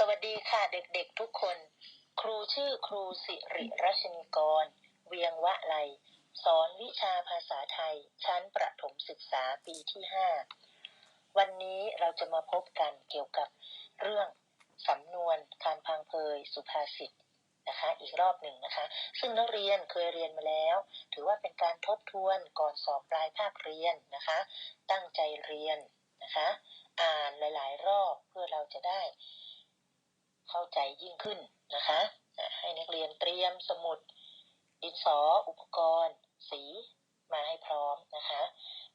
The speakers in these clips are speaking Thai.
สวัสดีค่ะเด็กๆทุกคน ครูชื่อครูสิริรัชนิกร เวียงวะไลสอนวิชาภาษาไทย ชั้นประถมศึกษาปีที่ 5 วันนี้เราจะมาพบกันเกี่ยวกับเรื่องสำนวนการพังเพยสุภาษิตนะคะอีกรอบหนึ่งนะคะ ซึ่งนักเรียนเคยเรียนมาแล้ว ถือว่าเป็นการทบทวนก่อนสอบปลายภาคเรียนนะคะ ตั้งใจเรียนนะคะ อ่านหลาย ๆ รอบเพื่อเราจะได้ เข้าใจยิ่งขึ้นนะคะ ให้นักเรียนเตรียมสมุด ดินสออุปกรณ์ สีมาให้พร้อมนะคะ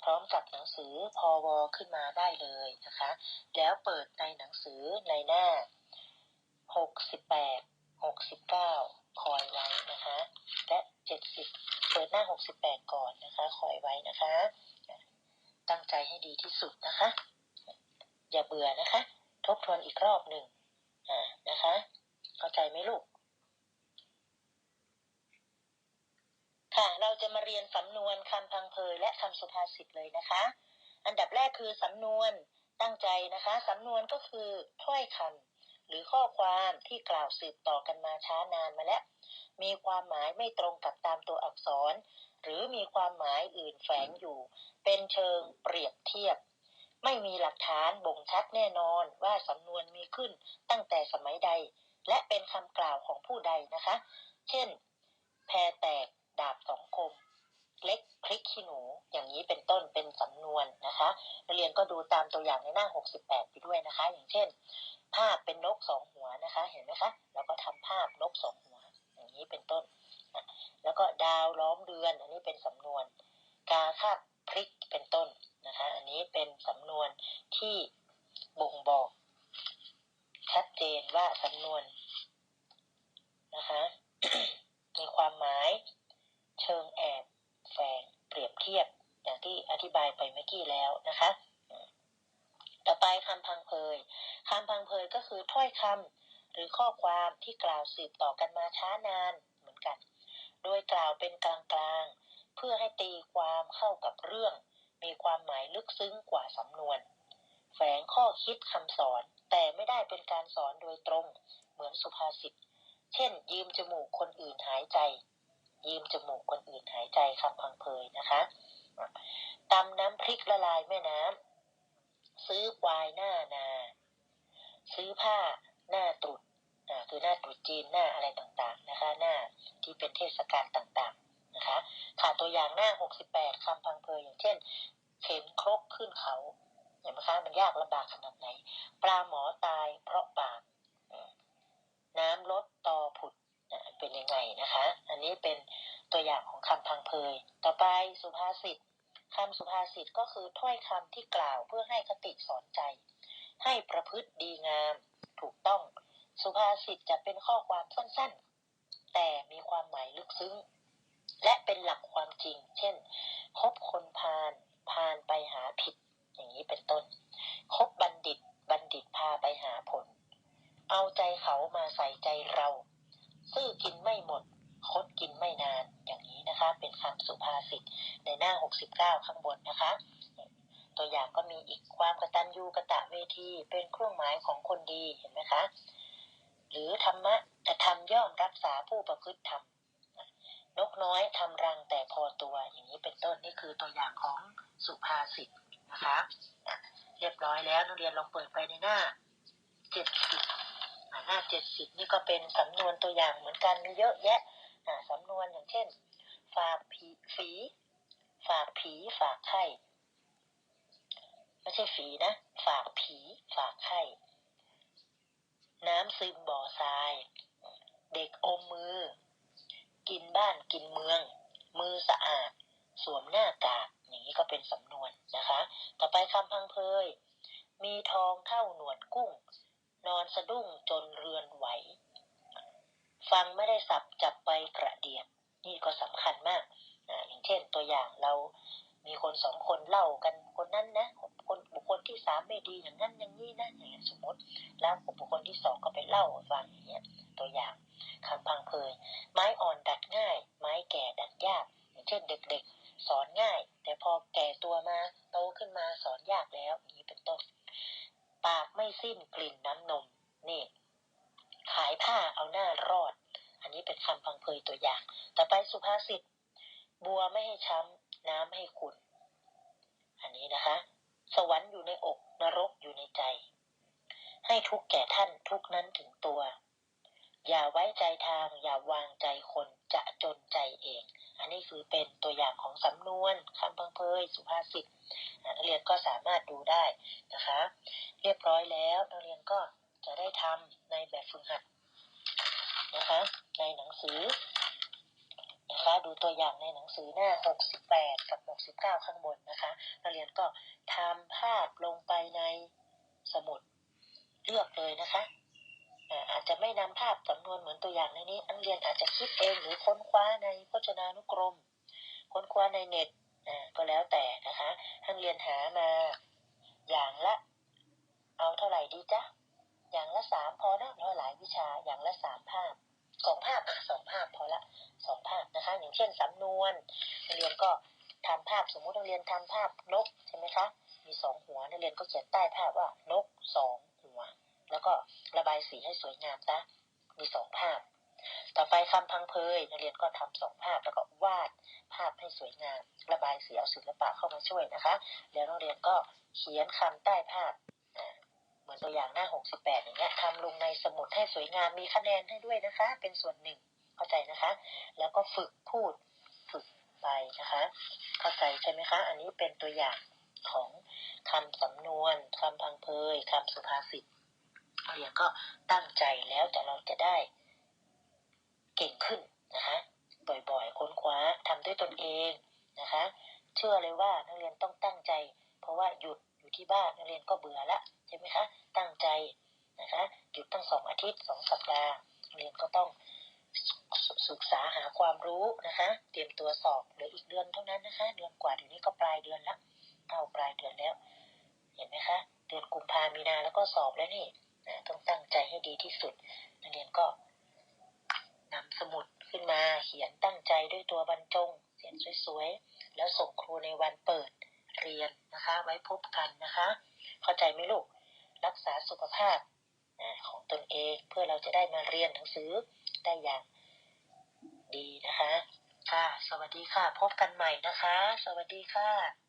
พร้อมกับหนังสือพอวอขึ้นมาได้เลยนะคะ แล้วเปิดในหนังสือในหน้า 68 69 คอยไว้นะคะ และ 70 เปิดหน้า 68 ก่อนนะคะ คอยไว้นะคะ ตั้งใจให้ดีที่สุดนะคะ อย่าเบื่อนะคะ ทบทวนอีกรอบหนึ่ง อ่านะคะ เข้าใจไหมลูก ค่ะ เราจะมาเรียนสำนวนคำพังเพยและคำสุภาษิตเลยนะคะ อันดับแรกคือสำนวนตั้งใจนะคะสำนวนก็คือถ้อยคำหรือข้อความที่กล่าวสืบต่อกันมาช้านานมาแล้ว มีความหมายไม่ตรงกับตามตัวอักษร หรือมีความหมายอื่นแฝงอยู่ เป็นเชิงเปรียบเทียบ ไม่มีหลักฐานบ่งชัดแน่นอนว่าสำนวนมีขึ้นตั้งแต่สมัยใด และเป็นคำกล่าวของผู้ใดนะคะ เช่น แพรแตกดาบสองคม เล็กพริกขี้หนู อย่างนี้เป็นต้นเป็นสำนวนนะคะนักเรียนก็ดูตามตัวอย่างในหน้า 68 ไปด้วยนะคะ อย่างเช่น ภาพเป็นนกสองหัวนะคะ เห็นไหมคะแล้วก็ทำภาพนกสองหัว อย่างนี้เป็นต้น แล้วก็ดาวล้อมเดือน อันนี้เป็นสำนวน กาคาบพริกเป็นต้น นะคะ อันนี้เป็นสำนวนที่บ่งบอก ชัดเจนว่าสำนวนนะคะมีความหมายเชิงแอบแฝงเปรียบเทียบอย่างที่อธิบายไปเมื่อกี้แล้วนะคะ ต่อไปคำพังเพยคำพังเพยก็คือถ้อยคำหรือข้อความที่กล่าวสืบต่อกันมาช้านานเหมือนกัน โดยกล่าวเป็นกลางๆ เพื่อให้ตีความเข้ากับเรื่อง มีความหมายลึกซึ้งกว่าสำนวน แฝงข้อคิดคำสอน แต่ไม่ได้เป็นการสอนโดยตรง เหมือนสุภาษิต เช่น ยืมจมูกคนอื่นหายใจ ยืมจมูกคนอื่นหายใจคำพังเพยนะคะตำน้ำพริกละลายแม่น้ำซื้อควายหน้านา ซื้อผ้าหน้าตรุษคือหน้าตรุษจีนหน้าอะไรต่างๆนะคะ หน้าที่เป็นเทศกาลต่างๆนะคะค่ะตัว อย่างหน้า68คำพังเพยอย่างเช่นเข็นครกขึ้นเขาเห็นไหมคะมันยากลำบากขนาดไหน ปลาหมอตายเพราะปากน้ำลดตอผุดเป็นยังไงนะคะ อันนี้เป็นตัวอย่างของคำพังเพย ต่อไปสุภาษิตคำสุภาษิตก็คือถ้อยคำที่กล่าวเพื่อให้คติสอนใจ ให้ประพฤติดีงาม ถูกต้อง สุภาษิตจะเป็นข้อความสั้นๆ แต่มีความหมายลึกซึ้ง และเป็นหลักความจริง เช่น คบคนพาลพาลไปหาผิด อย่างนี้เป็นต้น คบบัณฑิต บัณฑิตพาไปหาผล เอาใจเขามาใส่ใจเรา ซื่อกินไม่หมด คดกินไม่นาน อย่างนี้นะคะ เป็นคำสุภาษิตในหน้า 69 ข้างบนนะคะ ตัวอย่างก็มีอีกความกตัญญูกะตะเวที เป็นเครื่องหมายของคนดี เห็นไหมคะ หรือธรรมะจะทำย่อมรักษาผู้ประพฤติธรรม นกน้อยทำรังแต่พอตัวอย่างนี้เป็นต้นนี่คือตัวอย่างของสุภาษิตนะคะเรียบร้อยแล้วนักเรียนลองเปิดไปในหน้า70หน้า70นี่ก็เป็นสำนวนตัวอย่างเหมือนกันมีเยอะแยะสำนวนอย่างเช่น ฝากผีฝีฝากผีฝากไข้ไม่ใช่ฝีนะ ฝากผีฝากไข้น้ำซึมบ่อทราย เด็กอมมือ กินบ้านกินเมือง มือสะอาด สวมหน้ากากอย่างนี้ก็เป็นสำนวนนะคะ ต่อไปคำพังเพย มีทองเท่าหนวดกุ้ง นอนสะดุ้งจนเรือนไหว ฟังไม่ได้สับจับไปกระเดียดนี่ก็สำคัญมากอ่าอย่างเช่นตัวอย่างเรามีคนสองคนเล่ากันคนนั้นนะคนบุคคลที่สามไม่ดีอย่างนั้นอย่างนี้นะอย่างเงี้ยสมมติ แล้วบุคคลที่สองก็ไปเล่าฟังอย่างเงี้ยตัวอย่างคำพังเพยไม้อ่อน ช่นเด็กๆ สอนง่าย แต่พอแก่ตัวมาโตขึ้นมาสอนยากแล้วนี้เป็นต้น ปากไม่สิ้นกลิ่นน้ำนมนี่ขายผ้าเอาหน้ารอด อันนี้เป็นคำพังเพยตัวอย่าง ต่อไปสุภาษิต บัวไม่ให้ช้ำน้ำให้ขุ่นอันนี้นะคะ สวรรค์อยู่ในอกนรกอยู่ในใจ ให้ทุกแก่ท่านทุกนั้นถึงตัว อย่าไว้ใจทางอย่าวางใจคนจะจนใจเอง อันนี้คือเป็นตัวอย่างของสำนวนคำพังเพยสุภาษิตนักเรียนก็สามารถดูได้นะคะ เรียบร้อยแล้วนักเรียนก็จะได้ทำในแบบฝึกหัดนะคะ ในหนังสือนะคะดูตัวอย่างในหนังสือหน้า 68 กับ 69 ข้างบนนะคะนักเรียนก็ทำภาพลงไปในสมุดเลือกเลยนะคะ จจะไม่นำภาพสำนวนเหมือนตัวอย่างในนี้นักเรียนอาจจะคิดเองหรือค้นคว้าในพจนานุกรม ค้นคว้าในเน็ตอ่าก็แล้วแต่นะคะนักเรียนหามาอย่างละ เอาเท่าไหร่ดีจ๊ะอย่างละสามพอนะเพราะหลายวิชาอย่างละสามภาพสองภาพอะสองภาพพอละสองภาพนะคะ อย่างเช่นสำนวนนักเรียนก็ทำภาพสมมุตินักเรียนทำภาพนกใช่ไหมคะมีสองหัวนักเรียนก็เขียนใต้ภาพว่านกสองหัว แล้วก็ายสีให้สวยงามนะมีสองภาพ ต่อไปคำพังเพยนักเรียนก็ทำสองภาพแล้วก็วาดภาพให้สวยงาม ระบายสีเอาศิลปะเข้ามาช่วยนะคะ แล้วนักเรียนก็เขียนคำใต้ภาพเหมือนตัวอย่างหน้า 68 อย่างเงี้ยทำลงในสมุดให้สวยงามมีคะแนนให้ด้วยนะคะ เป็นส่วนหนึ่งเข้าใจนะคะ แล้วก็ฝึกพูดฝึกไปนะคะ เข้าใจใช่ไหมคะ อันนี้เป็นตัวอย่างของคำสำนวนคำพังเพยคำสุภาษิต เรียนก็ตั้งใจแล้วจะเราจะได้เก่งขึ้นนะคะบ่อยๆ ค้นคว้าทำด้วยตนเองนะคะ เชื่อเลยว่านักเรียนต้องตั้งใจ เพราะว่าหยุดอยู่ที่บ้านนักเรียนก็เบื่อละใช่ไหมคะ ตั้งใจนะคะหยุดตั้งสองอาทิตย์สองสัปดาห์นักเรียนก็ต้องศึศึกษาหาความรู้นะคะ เตรียมตัวสอบเหลืออีกเดือนเท่านั้นนะคะ เดือนกว่าเดี๋ยวนี้ก็ปลายเดือนละเข้าปลายเดือนแล้ว เห็นไหมคะ เดือนกุมภามีนาแล้วก็สอบแล้วนี่ นะต้องตั้งใจให้ดีที่สุด นักเรียนก็นำสมุดขึ้นมาเขียนตั้งใจด้วยตัวบรรจงเขียนสวยๆ แล้วส่งครูในวันเปิดเรียนนะคะ ไว้พบกันนะคะ เข้าใจไหมลูก รักษาสุขภาพของตนเองเพื่อเราจะได้มาเรียนหนังสือได้อย่างดีนะคะ ค่ะ สวัสดีค่ะ พบกันใหม่นะคะ สวัสดีค่ะ